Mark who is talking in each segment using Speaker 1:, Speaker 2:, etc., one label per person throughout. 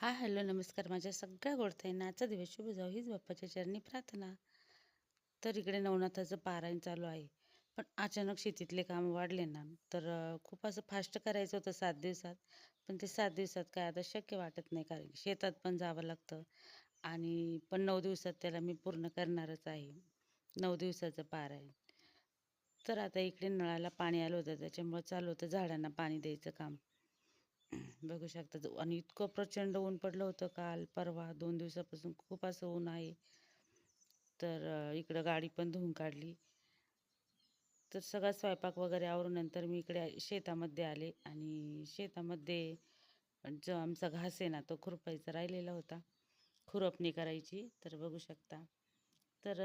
Speaker 1: हा हॅलो नमस्कार. माझ्या सगळ्या गोडताईंना आजचा दिवस शुभ जाऊ हीच बाप्पाच्या चरणी प्रार्थना. तर इकडे नवनाथाचं पारायण चालू आहे. पण अचानक शेतीतले काम वाढले ना तर खूप असं फास्ट करायचं होतं सात दिवसात. पण ते सात दिवसात काय आता शक्य वाटत नाही कारण शेतात पण जावं लागतं. आणि पण नऊ दिवसात त्याला मी पूर्ण करणारच आहे. नऊ दिवसाचं पारायण. तर आता इकडे नळाला पाणी आलं होतं. त्याच्यामुळं चालू होतं झाडांना पाणी द्यायचं काम. बघू शकता. जो- आणि इतकं प्रचंड ऊन पडलं होतं काल परवा दोन दिवसापासून खूप असं ऊन आहे. तर इकडं गाडी पण धुवून काढली. तर सगळा स्वयंपाक वगैरे आवरून नंतर मी इकडे शेतामध्ये आले आणि शेतामध्ये जो आमचा घास आहे ना तो खुरपायचा राहिलेला होता. खुरपणी करायची तर बघू शकता. तर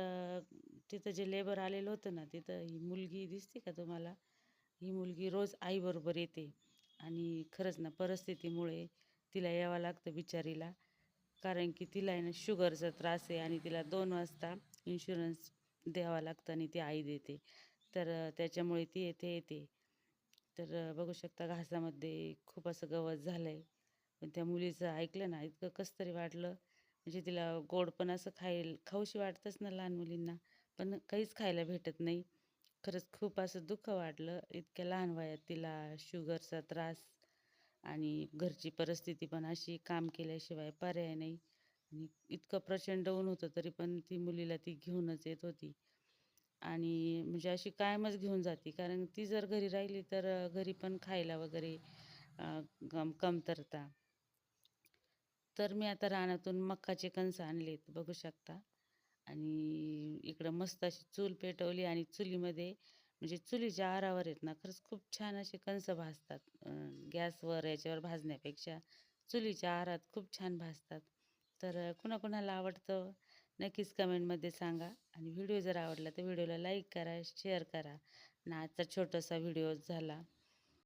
Speaker 1: तिथं जे लेबर आलेलं होतं ना तिथं ही मुलगी दिसते का तुम्हाला? ही मुलगी रोज आईबरोबर येते. आणि खरंच ना परिस्थितीमुळे तिला यावं लागतं बिचारीला. कारण की तिला आहे ना शुगरचा त्रास आहे आणि तिला दोन वाजता इन्शुरन्स द्यावा लागतं आणि ती आई देते. तर त्याच्यामुळे ती येते येते. तर बघू शकता घासामध्ये खूप असं गवत झालं आहे पण त्या मुलीचं ऐकलं ना इतकं कसं तरी वाटलं म्हणजे तिला गोड पण असं खाईल खाऊशी वाटतंच ना लहान मुलींना. पण काहीच खायला भेटत नाही. खरंच खूप असं दुःख वाटलं. इतक्या लहान वयात तिला शुगरचा त्रास आणि घरची परिस्थिती पण अशी काम केल्याशिवाय पर्याय नाही. आणि इतकं प्रचंड ऊन होतं तरी पण ती मुलीला ती घेऊनच येत होती. आणि म्हणजे अशी कायमच घेऊन जाते. कारण ती जर घरी राहिली तर घरी पण खायला वगैरे कम कमतरता. तर मी आता रानातून मक्काचे कणस आणलेत. बघू शकता. आणि इकडं मस्त अशी चूल पेटवली आणि चुलीमध्ये म्हणजे चुलीच्या आरावर आहेत ना खरंच खूप छान असे कणस भाजतात. गॅसवर याच्यावर भाजण्यापेक्षा चुलीच्या आहारात खूप छान भाजतात. तर कुणाकुणाला आवडतं नक्कीच कमेंटमध्ये सांगा आणि व्हिडिओ जर आवडला तर व्हिडिओला लाईक करा शेअर करा. आणि आजचा छोटासा व्हिडिओ झाला.